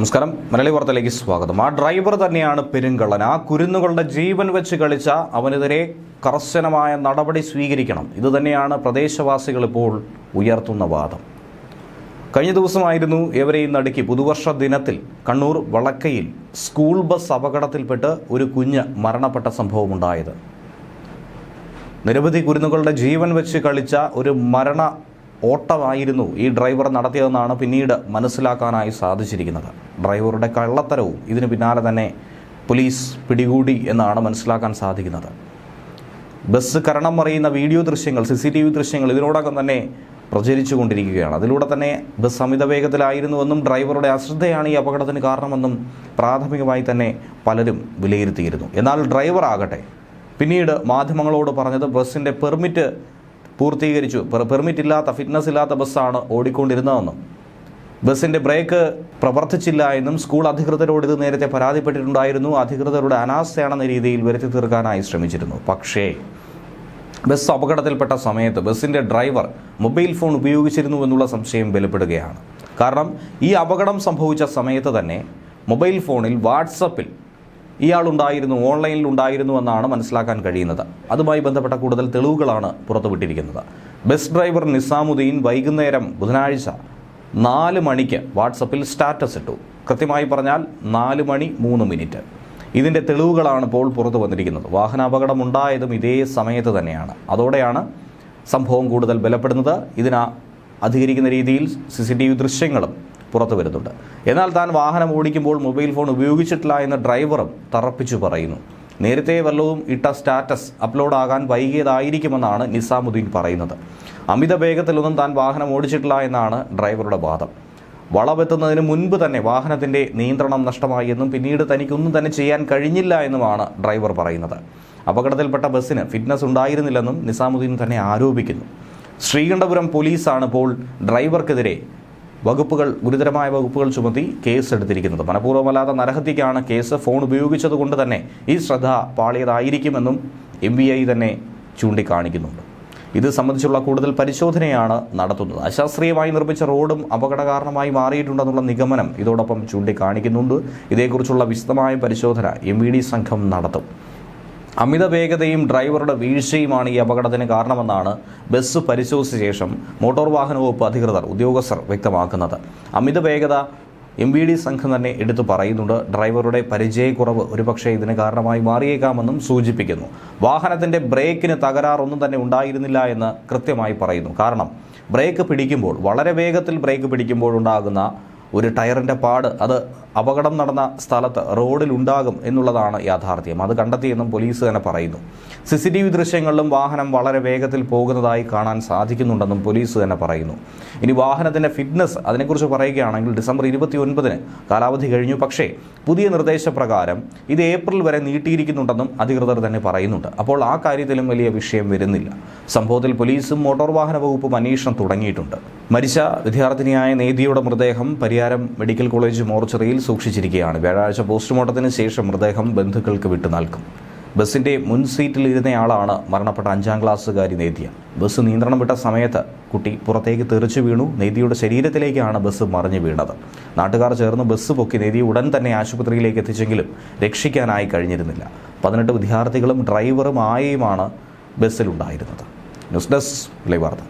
നമസ്കാരം. മലയാളി വാർത്തയിലേക്ക് സ്വാഗതം. ആ ഡ്രൈവർ തന്നെയാണ് പെരുങ്കള്ളൻ. ആ കുരുന്നുകളുടെ ജീവൻ വെച്ച് കളിച്ച അവനെതിരെ കർശനമായ നടപടി സ്വീകരിക്കണം. ഇത് തന്നെയാണ് പ്രദേശവാസികൾ ഇപ്പോൾ ഉയർത്തുന്ന വാദം. കഴിഞ്ഞ ദിവസമായിരുന്നു ഏവരെയും നടുക്കി പുതുവർഷ ദിനത്തിൽ കണ്ണൂർ വളക്കയിൽ സ്കൂൾ ബസ് അപകടത്തിൽപ്പെട്ട് ഒരു കുഞ്ഞ് മരണപ്പെട്ട സംഭവമുണ്ടായത്. നിരവധി കുരുന്നുകളുടെ ജീവൻ വെച്ച് കളിച്ച ഒരു മരണ ഓട്ടമായിരുന്നു ഈ ഡ്രൈവർ നടത്തിയതെന്നാണ് പിന്നീട് മനസ്സിലാക്കാനായി സാധിച്ചിരിക്കുന്നത്. ഡ്രൈവറുടെ കള്ളത്തരവും ഇതിന് പിന്നാലെ തന്നെ പോലീസ് പിടികൂടി എന്നാണ് മനസ്സിലാക്കാൻ സാധിക്കുന്നത്. ബസ് കരണം മറിയുന്ന വീഡിയോ ദൃശ്യങ്ങൾ സി സി ടി വി ദൃശ്യങ്ങൾ ഇതിനോടകം തന്നെ പ്രചരിച്ചു കൊണ്ടിരിക്കുകയാണ്. അതിലൂടെ തന്നെ ബസ് അമിത വേഗത്തിലായിരുന്നുവെന്നും ഡ്രൈവറുടെ അശ്രദ്ധയാണ് ഈ അപകടത്തിന് കാരണമെന്നും പ്രാഥമികമായി തന്നെ പലരും വിലയിരുത്തിയിരുന്നു. എന്നാൽ ഡ്രൈവർ ആകട്ടെ പിന്നീട് മാധ്യമങ്ങളോട് പറഞ്ഞത് ബസ്സിന്റെ പെർമിറ്റ് പൂർത്തീകരിച്ചു. പെർമിറ്റ് ഇല്ലാത്ത ഫിറ്റ്നസ് ഇല്ലാത്ത ബസ്സാണ് ഓടിക്കൊണ്ടിരുന്നതെന്നും. ബസ്സിന്റെ ബ്രേക്ക് പ്രവർത്തിച്ചില്ല എന്നും സ്കൂൾ അധികൃതരോട് ഇത് നേരത്തെ പരാതിപ്പെട്ടിട്ടുണ്ടായിരുന്നു. അധികൃതരുടെ അനാസ്ഥയാണെന്ന രീതിയിൽ വരുത്തി തീർക്കാനായി ശ്രമിച്ചിരുന്നു. പക്ഷേ ബസ് അപകടത്തിൽപ്പെട്ട സമയത്ത് ബസ്സിന്റെ ഡ്രൈവർ മൊബൈൽ ഫോൺ ഉപയോഗിച്ചിരുന്നു എന്നുള്ള സംശയം വെളിപ്പെടുകയാണ്. കാരണം ഈ അപകടം സംഭവിച്ച സമയത്ത് തന്നെ മൊബൈൽ ഫോണിൽ വാട്സപ്പിൽ ഇയാളുണ്ടായിരുന്നു ഓൺലൈനിൽ ഉണ്ടായിരുന്നു എന്നാണ് മനസ്സിലാക്കാൻ കഴിയുന്നത്. അതുമായി ബന്ധപ്പെട്ട കൂടുതൽ തെളിവുകളാണ് പുറത്തുവിട്ടിരിക്കുന്നത്. ബസ് ഡ്രൈവർ നിസാമുദ്ദീൻ വൈകുന്നേരം ബുധനാഴ്ച നാല് മണിക്ക് വാട്സപ്പിൽ സ്റ്റാറ്റസ് ഇട്ടു. കൃത്യമായി പറഞ്ഞാൽ നാല് മണി മൂന്ന് മിനിറ്റ്. ഇതിന്റെ തെളിവുകളാണ് ഇപ്പോൾ പുറത്തു വന്നിരിക്കുന്നത്. വാഹനാപകടം ഉണ്ടായതും ഇതേ സമയത്ത് തന്നെയാണ്. അതോടെയാണ് സംഭവം കൂടുതൽ ബലപ്പെടുന്നത്. ഇതിന് അധികരിക്കുന്ന രീതിയിൽ സി സി ടി വി ദൃശ്യങ്ങളും പുറത്തു വരുന്നുണ്ട്. എന്നാൽ താൻ വാഹനം ഓടിക്കുമ്പോൾ മൊബൈൽ ഫോൺ ഉപയോഗിച്ചിട്ടില്ല എന്ന് ഡ്രൈവറും തറപ്പിച്ചു പറയുന്നു. നേരത്തെ വല്ലതും ഇട്ട സ്റ്റാറ്റസ് അപ്ലോഡ് ആകാൻ വൈകിയതായിരിക്കുമെന്നാണ് നിസാമുദ്ദീൻ പറയുന്നത്. അമിത വേഗത്തിലൊന്നും താൻ വാഹനം ഓടിച്ചിട്ടില്ല എന്നാണ് ഡ്രൈവറുടെ വാദം. വളവെത്തുന്നതിന് മുൻപ് തന്നെ വാഹനത്തിന്റെ നിയന്ത്രണം നഷ്ടമായി എന്നും പിന്നീട് തനിക്കൊന്നും തന്നെ ചെയ്യാൻ കഴിഞ്ഞില്ല എന്നുമാണ് ഡ്രൈവർ പറയുന്നത്. അപകടത്തിൽപ്പെട്ട ബസ്സിന് ഫിറ്റ്നസ് ഉണ്ടായിരുന്നില്ലെന്നും നിസാമുദ്ദീൻ തന്നെ ആരോപിക്കുന്നു. ശ്രീകണ്ഠപുരം പോലീസാണ് ഇപ്പോൾ ഡ്രൈവർക്കെതിരെ വകുപ്പുകൾ ഗുരുതരമായ വകുപ്പുകൾ ചുമത്തി കേസ് എടുത്തിരിക്കുന്നത് മനഃപൂർവമല്ലാത്ത നരഹത്യക്കാണ് കേസ് ഫോൺ ഉപയോഗിച്ചതുകൊണ്ട് തന്നെ ഈ ശ്രദ്ധ പാളിയതായിരിക്കുമെന്നും എം ബി ഐ തന്നെ ചൂണ്ടിക്കാണിക്കുന്നുണ്ട്. ഇത് സംബന്ധിച്ചുള്ള കൂടുതൽ പരിശോധനയാണ് നടത്തുന്നത്. അശാസ്ത്രീയമായി നിർമ്മിച്ച റോഡും അപകട കാരണമായി മാറിയിട്ടുണ്ടെന്നുള്ള നിഗമനം ഇതോടൊപ്പം ചൂണ്ടിക്കാണിക്കുന്നുണ്ട്. ഇതേക്കുറിച്ചുള്ള വിശദമായ പരിശോധന എം വി സംഘം നടത്തും. അമിത വേഗതയും ഡ്രൈവറുടെ വീഴ്ചയുമാണ് ഈ അപകടത്തിന് കാരണമെന്നാണ് ബസ് പരിശോധിച്ച ശേഷം മോട്ടോർ വാഹന വകുപ്പ് അധികൃതർ ഉദ്യോഗസ്ഥർ വ്യക്തമാക്കുന്നത്. അമിത വേഗത എം വി ഡി സംഘം തന്നെ എടുത്തു പറയുന്നുണ്ട്. ഡ്രൈവറുടെ പരിചയക്കുറവ് ഒരുപക്ഷെ ഇതിന് കാരണമായി മാറിയേക്കാമെന്നും സൂചിപ്പിക്കുന്നു. വാഹനത്തിന്റെ ബ്രേക്കിന് തകരാറൊന്നും തന്നെ ഉണ്ടായിരുന്നില്ല എന്ന് കൃത്യമായി പറയുന്നു. കാരണം ബ്രേക്ക് പിടിക്കുമ്പോൾ വളരെ വേഗത്തിൽ ബ്രേക്ക് പിടിക്കുമ്പോൾ ഉണ്ടാകുന്ന ഒരു ടയറിന്റെ പാട് അത് അപകടം നടന്ന സ്ഥലത്ത് റോഡിലുണ്ടാകും എന്നുള്ളതാണ് യാഥാർത്ഥ്യം. അത് കണ്ടെത്തിയെന്നും പോലീസ് തന്നെ പറയുന്നു. സി സി ടി വി ദൃശ്യങ്ങളിലും വാഹനം വളരെ വേഗത്തിൽ പോകുന്നതായി കാണാൻ സാധിക്കുന്നുണ്ടെന്നും പോലീസ് തന്നെ പറയുന്നു. ഇനി വാഹനത്തിന്റെ ഫിറ്റ്നസ് അതിനെക്കുറിച്ച് പറയുകയാണെങ്കിൽ ഡിസംബർ ഇരുപത്തി ഒൻപതിന് കാലാവധി കഴിഞ്ഞു. പക്ഷേ പുതിയ നിർദ്ദേശപ്രകാരം ഇത് ഏപ്രിൽ വരെ നീട്ടിയിരിക്കുന്നുണ്ടെന്നും അധികൃതർ തന്നെ പറയുന്നുണ്ട്. അപ്പോൾ ആ കാര്യത്തിലും വലിയ വിഷയം വരുന്നില്ല. സംഭവത്തിൽ പോലീസും മോട്ടോർ വാഹന വകുപ്പും അന്വേഷണം തുടങ്ങിയിട്ടുണ്ട്. മരിച്ച വിദ്യാർത്ഥിനിയായ നേതിയുടെ മൃതദേഹം പരിയാരം മെഡിക്കൽ കോളേജ് മോർച്ചറിയിൽ സൂക്ഷിച്ചിരിക്കുകയാണ് വ്യാഴാഴ്ച പോസ്റ്റ്മോർട്ടത്തിന് ശേഷം മൃതദേഹം ബന്ധുക്കൾക്ക് വിട്ടു നൽകും. ബസിന്റെ മുൻ സീറ്റിൽ ഇരുന്നയാളാണ് മരണപ്പെട്ട അഞ്ചാം ക്ലാസ്സുകാരി നേതിയ. ബസ് നിയന്ത്രണം വിട്ട സമയത്ത് കുട്ടി പുറത്തേക്ക് തെറിച്ചു വീണു. നേതിയുടെ ശരീരത്തിലേക്കാണ് ബസ് മറിഞ്ഞു വീണത്. നാട്ടുകാർ ചേർന്ന് ബസ് പൊക്കി നേതിയെ ഉടൻ തന്നെ ആശുപത്രിയിലേക്ക് എത്തിച്ചെങ്കിലും രക്ഷിക്കാനായി കഴിഞ്ഞിരുന്നില്ല. പതിനെട്ട് വിദ്യാർത്ഥികളും ഡ്രൈവറും ആയയുമാണ് ബസ്സിലുണ്ടായിരുന്നത്. ന്യൂസ് ഡെസ്ക് ലൈവ് വാർത്ത